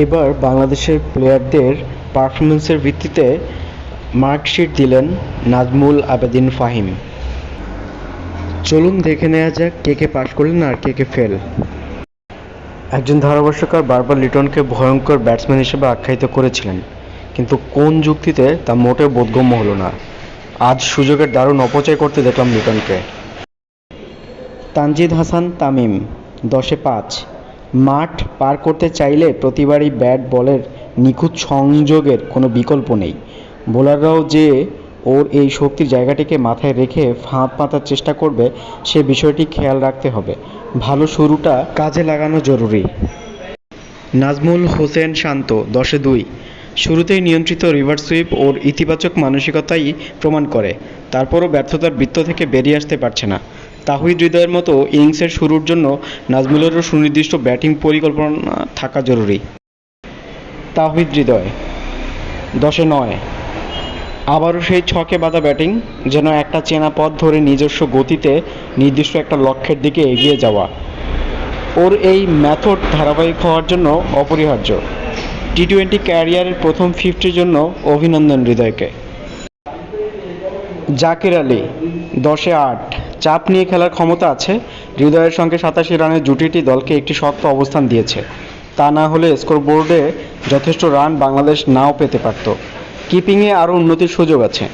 এবার বাংলাদেশের প্লেয়ারদের পারফরমেন্সের ভিত্তিতে মার্কশিট দিলেন নাজমুল আবেদিন ফাহিম। চলুন দেখে নেওয়া যাক কে কে পাশ করলেন আর কে কে ফেল একজন ধারাভাষ্যকার বারবার লিটনকে ভয়ঙ্কর ব্যাটসম্যান হিসেবে আখ্যায়িত করেছিলেন, কিন্তু কোন যুক্তিতে তা মোটেও বোধগম্য হলো না। আজ সুযোগের দারুণ অপচয় করতে দেখলাম লিটনকে। তানজিদ হাসান, তামিম, দশে পাঁচ। মাঠ পার করতে চাইলে প্রতিবারই ব্যাট বলের নিখুঁত সংযোগের কোনো বিকল্প নেই। বোলাররাও যে ওর এই শক্তির জায়গাটিকে মাথায় রেখে ফাঁদ পাতার চেষ্টা করবে, সে বিষয়টি খেয়াল রাখতে হবে। ভালো শুরুটা কাজে লাগানো জরুরি। নাজমুল হোসেন শান্ত, দশে দুই। শুরুতেই নিয়ন্ত্রিত রিভার সুইপ ওর ইতিবাচক মানসিকতাই প্রমাণ করে। তারপরও ব্যর্থতার বৃত্ত থেকে বেরিয়ে আসতে পারছে না। তাহিদ হৃদয়ের মতো ইনিংসের শুরুর জন্য নাজমুলেরও সুনির্দিষ্ট ব্যাটিং পরিকল্পনা থাকা জরুরি। তাহিদ হৃদয়, দশে নয়। আবারও সেই ছকে বাঁধা ব্যাটিং, যেন একটা চেনা পথ ধরে নিজস্ব গতিতে নির্দিষ্ট একটা লক্ষ্যের দিকে এগিয়ে যাওয়া। ওর এই ম্যাথড ধারাবাহিক হওয়ার জন্য অপরিহার্য। টি টোয়েন্টি ক্যারিয়ারের প্রথম ফিফটির জন্য অভিনন্দন হৃদয়কে। জাকির আলী, দশে আট। চাপ নিয়ে খেলার ক্ষমতা আছে। হৃদয়ের সঙ্গে সাতাশি রানের জুটিটি দলকে একটি শক্ত অবস্থান দিয়েছে। তা না হলে স্কোরবোর্ডে যথেষ্ট রান বাংলাদেশ নাও পেতে পারত। কিপিংয়ে আরও উন্নতির সুযোগ আছে।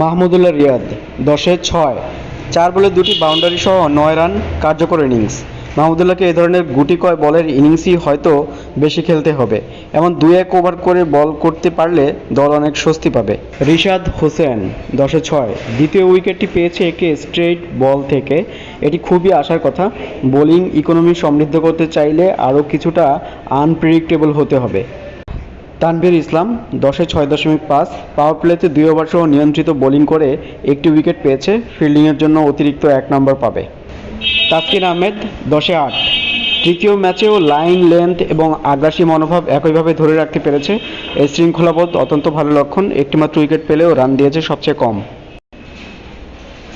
মাহমুদুল্লাহ রিয়াদ, দশে ছয়। চার বলে দুটি বাউন্ডারি সহ নয় রান কার্যকর ইনিংস। মাহমুদুল্লাহকে এ ধরনের গুটি কয় বলের ইনিংসই হয়তো বেশি খেলতে হবে। এমন দুই এক ওভার করে বল করতে পারলে দল অনেক স্বস্তি পাবে। রিশাদ হোসেন, দশে ছয়। দ্বিতীয় উইকেটটি পেয়েছে একটি স্ট্রেট বল থেকে। এটি খুবই আশার কথা। বোলিং ইকোনমি সমৃদ্ধ করতে চাইলে আরও কিছুটা আনপ্রেডিক্টেবল হতে হবে। তানভীর ইসলাম, দশে ছয় দশমিক পাঁচ। পাওয়ার প্লেতে দুই ওভার সহ নিয়ন্ত্রিত বোলিং করে একটি উইকেট পেয়েছে। ফিল্ডিংয়ের জন্য অতিরিক্ত এক নম্বর পাবে। তাসকিন আহমেদ, দশে আট। তৃতীয় ম্যাচেও লাইন, লেন্থ এবং আগ্রাসী মনোভাব একইভাবে ধরে রাখতে পেরেছে। এই শৃঙ্খলাবোধ অত্যন্ত ভালো লক্ষণ। একটিমাত্র উইকেট পেলেও রান দিয়েছে সবচেয়ে কম।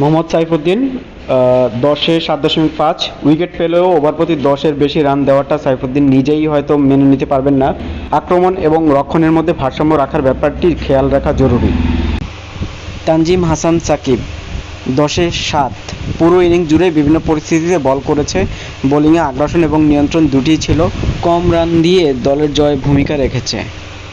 মোহাম্মদ সাইফুদ্দিন দশে সাত দশমিক পাঁচ। উইকেট পেলেও ওভার প্রতি দশের বেশি রান দেওয়াটা সাইফুদ্দিন নিজেই হয়তো মেনে নিতে পারবেন না। আক্রমণ এবং রক্ষণের মধ্যে ভারসাম্য রাখার ব্যাপারটি খেয়াল রাখা জরুরি। তানজিম হাসান সাকিব দশে সাত। পুরো ইনিংস জুড়ে বিভিন্ন পরিস্থিতিতে বল করেছে। বোলিংয়ে আগ্রাসন এবং নিয়ন্ত্রণ দুটিই ছিল। কম রান দিয়ে দলের জয়ে ভূমিকা রেখেছে।